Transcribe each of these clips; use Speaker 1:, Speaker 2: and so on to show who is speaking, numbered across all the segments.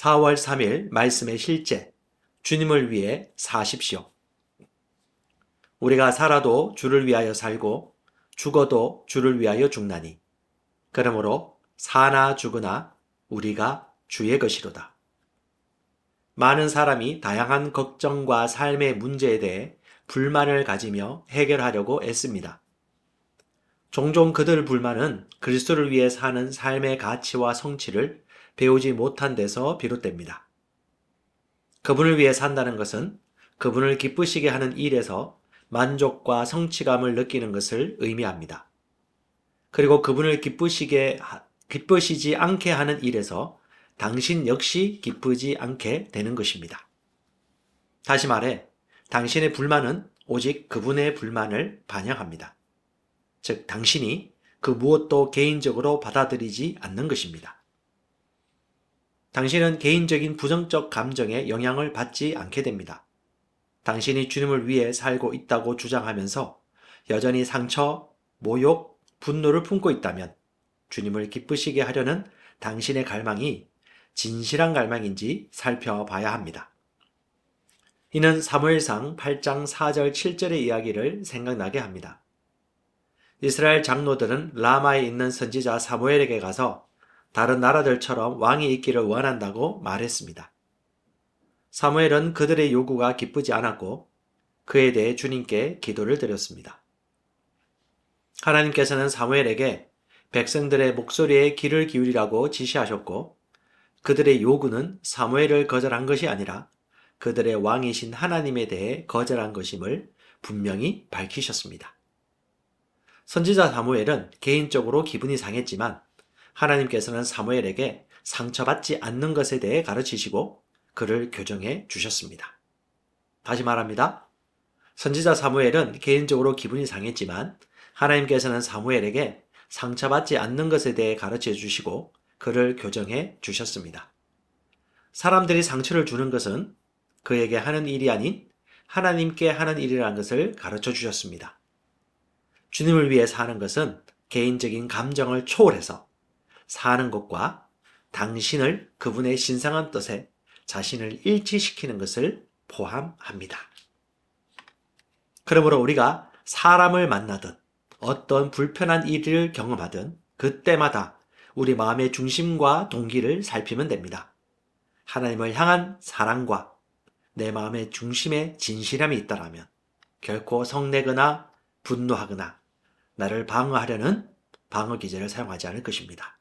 Speaker 1: 4월 3일 말씀의 실제, 주님을 위해 사십시오. 우리가 살아도 주를 위하여 살고 죽어도 주를 위하여 죽나니. 그러므로 사나 죽으나 우리가 주의 것이로다. 많은 사람이 다양한 걱정과 삶의 문제에 대해 불만을 가지며 해결하려고 애씁니다. 종종 그들 불만은 그리스도를 위해 사는 삶의 가치와 성취를 배우지 못한 데서 비롯됩니다. 그분을 위해 산다는 것은 그분을 기쁘시게 하는 일에서 만족과 성취감을 느끼는 것을 의미합니다. 그리고 그분을 기쁘시게, 기쁘시지 않게 하는 일에서 당신 역시 기쁘지 않게 되는 것입니다. 다시 말해, 당신의 불만은 오직 그분의 불만을 반영합니다. 즉, 당신이 그 무엇도 개인적으로 받아들이지 않는 것입니다. 당신은 개인적인 부정적 감정에 영향을 받지 않게 됩니다. 당신이 주님을 위해 살고 있다고 주장하면서 여전히 상처, 모욕, 분노를 품고 있다면 주님을 기쁘시게 하려는 당신의 갈망이 진실한 갈망인지 살펴봐야 합니다. 이는 사무엘상 8장 4절 7절의 이야기를 생각나게 합니다. 이스라엘 장로들은 라마에 있는 선지자 사무엘에게 가서 다른 나라들처럼 왕이 있기를 원한다고 말했습니다. 사무엘은 그들의 요구가 기쁘지 않았고 그에 대해 주님께 기도를 드렸습니다. 하나님께서는 사무엘에게 백성들의 목소리에 귀를 기울이라고 지시하셨고 그들의 요구는 사무엘을 거절한 것이 아니라 그들의 왕이신 하나님에 대해 거절한 것임을 분명히 밝히셨습니다. 선지자 사무엘은 개인적으로 기분이 상했지만 하나님께서는 사무엘에게 상처받지 않는 것에 대해 가르치시고 그를 교정해 주셨습니다. 다시 말합니다. 선지자 사무엘은 개인적으로 기분이 상했지만 하나님께서는 사무엘에게 상처받지 않는 것에 대해 가르쳐 주시고 그를 교정해 주셨습니다. 사람들이 상처를 주는 것은 그에게 하는 일이 아닌 하나님께 하는 일이라는 것을 가르쳐 주셨습니다. 주님을 위해 사는 것은 개인적인 감정을 초월해서 사는 것과 당신을 그분의 신성한 뜻에 자신을 일치시키는 것을 포함합니다. 그러므로 우리가 사람을 만나든 어떤 불편한 일을 경험하든 그때마다 우리 마음의 중심과 동기를 살피면 됩니다. 하나님을 향한 사랑과 내 마음의 중심에 진실함이 있다라면 결코 성내거나 분노하거나 나를 방어하려는 방어 기제를 사용하지 않을 것입니다.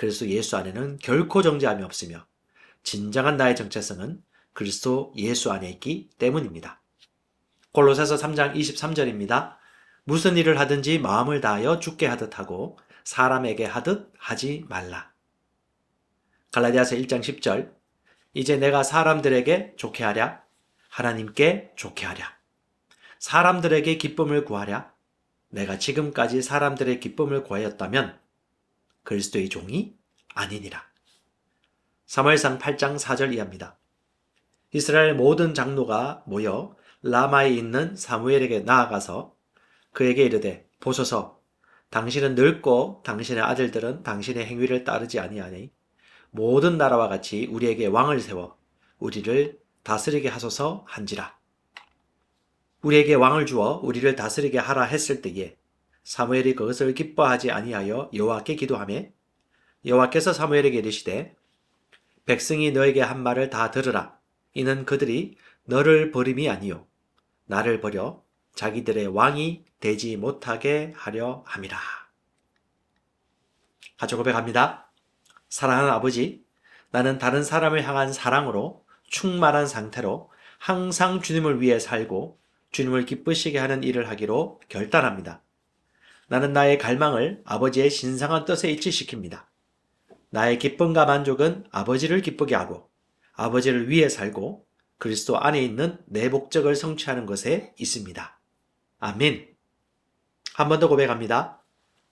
Speaker 1: 그리스도 예수 안에는 결코 정죄함이 없으며 진정한 나의 정체성은 그리스도 예수 안에 있기 때문입니다. 골로새서 3장 23절입니다. 무슨 일을 하든지 마음을 다하여 죽게 하듯 하고 사람에게 하듯 하지 말라. 갈라디아서 1장 10절 이제 내가 사람들에게 좋게 하랴 하나님께 좋게 하랴 사람들에게 기쁨을 구하랴 내가 지금까지 사람들의 기쁨을 구하였다면 그리스도의 종이 아니니라. 사무엘상 8장 4절 이하입니다. 이스라엘 모든 장로가 모여 라마에 있는 사무엘에게 나아가서 그에게 이르되 보소서 당신은 늙고 당신의 아들들은 당신의 행위를 따르지 아니하니 모든 나라와 같이 우리에게 왕을 세워 우리를 다스리게 하소서 한지라. 우리에게 왕을 주어 우리를 다스리게 하라 했을 때에 사무엘이 그것을 기뻐하지 아니하여 여호와께 기도하매 여호와께서 사무엘에게 이르시되 백성이 너에게 한 말을 다 들으라 이는 그들이 너를 버림이 아니요 나를 버려 자기들의 왕이 되지 못하게 하려 함이라. 가족 고백합니다. 사랑하는 아버지, 나는 다른 사람을 향한 사랑으로 충만한 상태로 항상 주님을 위해 살고 주님을 기쁘시게 하는 일을 하기로 결단합니다. 나는 나의 갈망을 아버지의 신성한 뜻에 일치시킵니다. 나의 기쁨과 만족은 아버지를 기쁘게 하고 아버지를 위해 살고 그리스도 안에 있는 내 목적을 성취하는 것에 있습니다. 아멘. 한 번 더 고백합니다.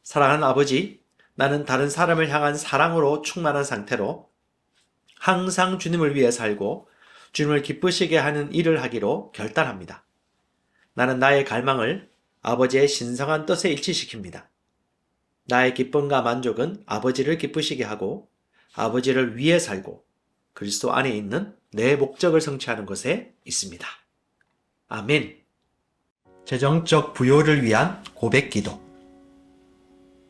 Speaker 1: 사랑하는 아버지, 나는 다른 사람을 향한 사랑으로 충만한 상태로 항상 주님을 위해 살고 주님을 기쁘시게 하는 일을 하기로 결단합니다. 나는 나의 갈망을 아버지의 신성한 뜻에 일치시킵니다. 나의 기쁨과 만족은 아버지를 기쁘시게 하고 아버지를 위해 살고 그리스도 안에 있는 내 목적을 성취하는 것에 있습니다. 아멘. 재정적 부요를 위한 고백 기도.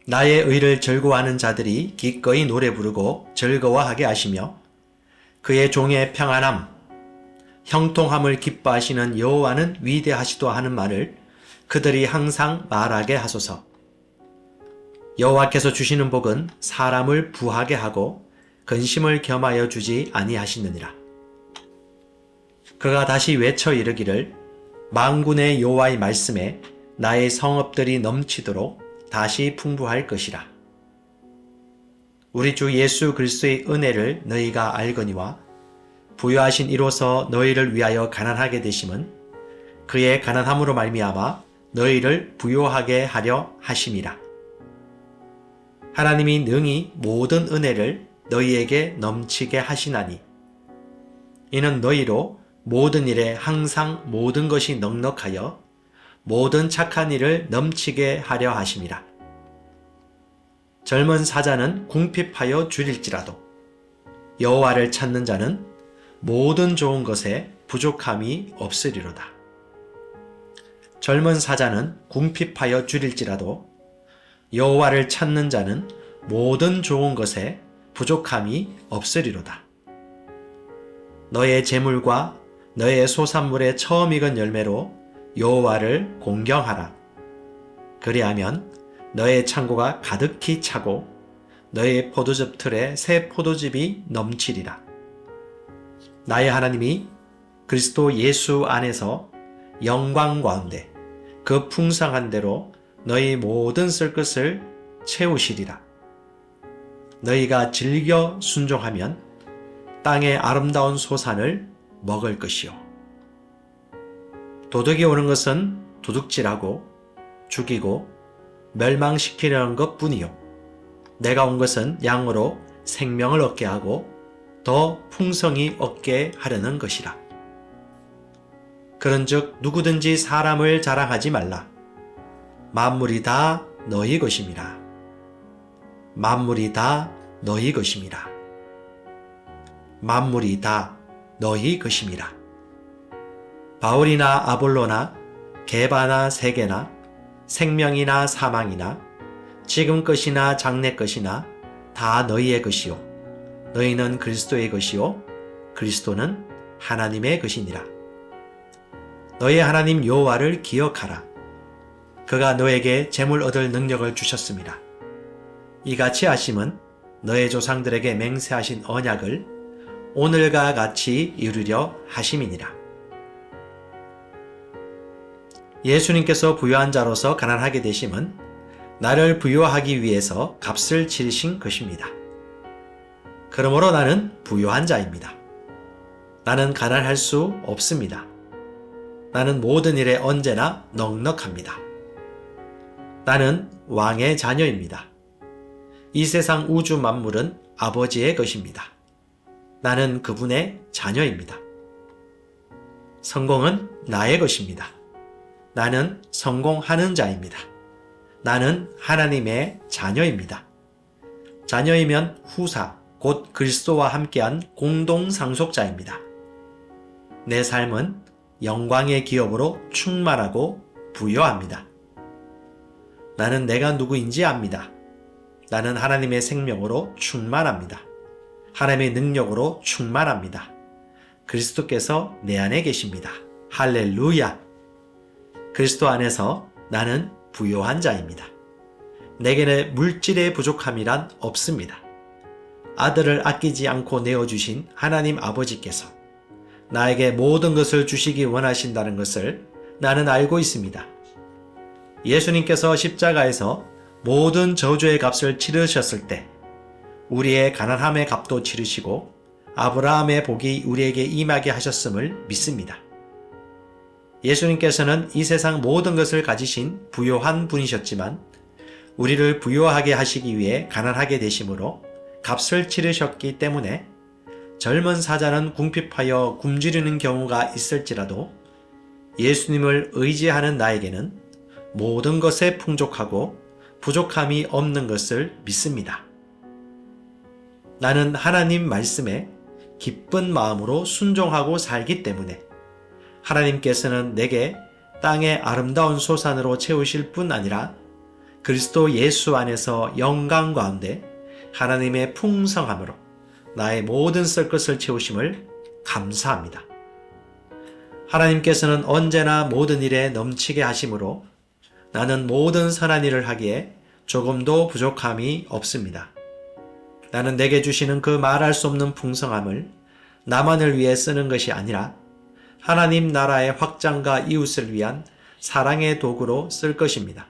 Speaker 1: 나의 의를 즐거워하는 자들이 기꺼이 노래 부르고 즐거워하게 하시며 그의 종의 평안함, 형통함을 기뻐하시는 여호와는 위대하시도 하는 말을 그들이 항상 말하게 하소서. 여호와께서 주시는 복은 사람을 부하게 하고 근심을 겸하여 주지 아니하시느니라. 그가 다시 외쳐 이르기를 망군의 여호와의 말씀에 나의 성읍들이 넘치도록 다시 풍부할 것이라. 우리 주 예수 그리스도의 은혜를 너희가 알거니와 부여하신 이로서 너희를 위하여 가난하게 되심은 그의 가난함으로 말미암아 너희를 부요하게 하려 하심이라. 하나님이 능히 모든 은혜를 너희에게 넘치게 하시나니 이는 너희로 모든 일에 항상 모든 것이 넉넉하여 모든 착한 일을 넘치게 하려 하심이라. 젊은 사자는 궁핍하여 줄일지라도 여호와를 찾는 자는 모든 좋은 것에 부족함이 없으리로다. 젊은 사자는 궁핍하여 줄일지라도 여호와를 찾는 자는 모든 좋은 것에 부족함이 없으리로다. 너의 재물과 너의 소산물의 처음 익은 열매로 여호와를 공경하라. 그리하면 너의 창고가 가득히 차고 너의 포도즙 틀에 새 포도즙이 넘치리라. 나의 하나님이 그리스도 예수 안에서 영광 가운데 그 풍성한 대로 너희 모든 쓸 것을 채우시리라. 너희가 즐겨 순종하면 땅의 아름다운 소산을 먹을 것이요. 도둑이 오는 것은 도둑질하고 죽이고 멸망시키려는 것 뿐이요. 내가 온 것은 양으로 생명을 얻게 하고 더 풍성히 얻게 하려는 것이라. 그런즉 누구든지 사람을 자랑하지 말라. 만물이 다 너희 것임이라. 만물이 다 너희 것임이라. 만물이 다 너희 것임이라. 바울이나 아볼로나 개바나 세계나 생명이나 사망이나 지금 것이나 장래 것이나 다 너희의 것이요. 너희는 그리스도의 것이요. 그리스도는 하나님의 것이니라. 너희 하나님 여호와를 기억하라. 그가 너에게 재물 얻을 능력을 주셨습니다. 이같이 하심은 너의 조상들에게 맹세하신 언약을 오늘과 같이 이루려 하심이니라. 예수님께서 부유한 자로서 가난하게 되심은 나를 부유하기 위해서 값을 치르신 것입니다. 그러므로 나는 부유한 자입니다. 나는 가난할 수 없습니다. 나는 모든 일에 언제나 넉넉합니다. 나는 왕의 자녀입니다. 이 세상 우주 만물은 아버지의 것입니다. 나는 그분의 자녀입니다. 성공은 나의 것입니다. 나는 성공하는 자입니다. 나는 하나님의 자녀입니다. 자녀이면 후사, 곧 그리스도와 함께한 공동 상속자입니다. 내 삶은 영광의 기업으로 충만하고 부여합니다. 나는 내가 누구인지 압니다. 나는 하나님의 생명으로 충만합니다. 하나님의 능력으로 충만합니다. 그리스도께서 내 안에 계십니다. 할렐루야! 그리스도 안에서 나는 부요한 자입니다. 내게는 물질의 부족함이란 없습니다. 아들을 아끼지 않고 내어주신 하나님 아버지께서 나에게 모든 것을 주시기 원하신다는 것을 나는 알고 있습니다. 예수님께서 십자가에서 모든 저주의 값을 치르셨을 때 우리의 가난함의 값도 치르시고 아브라함의 복이 우리에게 임하게 하셨음을 믿습니다. 예수님께서는 이 세상 모든 것을 가지신 부요한 분이셨지만 우리를 부요하게 하시기 위해 가난하게 되심으로 값을 치르셨기 때문에 젊은 사자는 궁핍하여 굶주리는 경우가 있을지라도 예수님을 의지하는 나에게는 모든 것에 풍족하고 부족함이 없는 것을 믿습니다. 나는 하나님 말씀에 기쁜 마음으로 순종하고 살기 때문에 하나님께서는 내게 땅의 아름다운 소산으로 채우실 뿐 아니라 그리스도 예수 안에서 영광 가운데 하나님의 풍성함으로 나의 모든 쓸 것을 채우심을 감사합니다. 하나님께서는 언제나 모든 일에 넘치게 하심으로 나는 모든 선한 일을 하기에 조금도 부족함이 없습니다. 나는 내게 주시는 그 말할 수 없는 풍성함을 나만을 위해 쓰는 것이 아니라 하나님 나라의 확장과 이웃을 위한 사랑의 도구로 쓸 것입니다.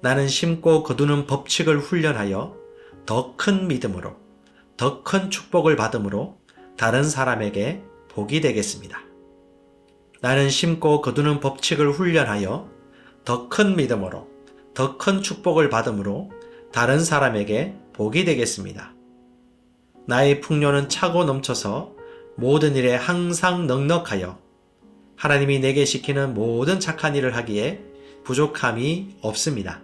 Speaker 1: 나는 심고 거두는 법칙을 훈련하여 더 큰 믿음으로, 더 큰 축복을 받음으로 다른 사람에게 복이 되겠습니다. 나는 심고 거두는 법칙을 훈련하여 더 큰 믿음으로, 더 큰 축복을 받음으로 다른 사람에게 복이 되겠습니다. 나의 풍요는 차고 넘쳐서 모든 일에 항상 넉넉하여 하나님이 내게 시키는 모든 착한 일을 하기에 부족함이 없습니다.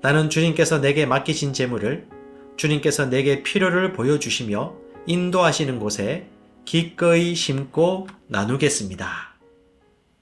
Speaker 1: 나는 주님께서 내게 맡기신 재물을 주님께서 내게 필요를 보여주시며 인도하시는 곳에 기꺼이 심고 나누겠습니다.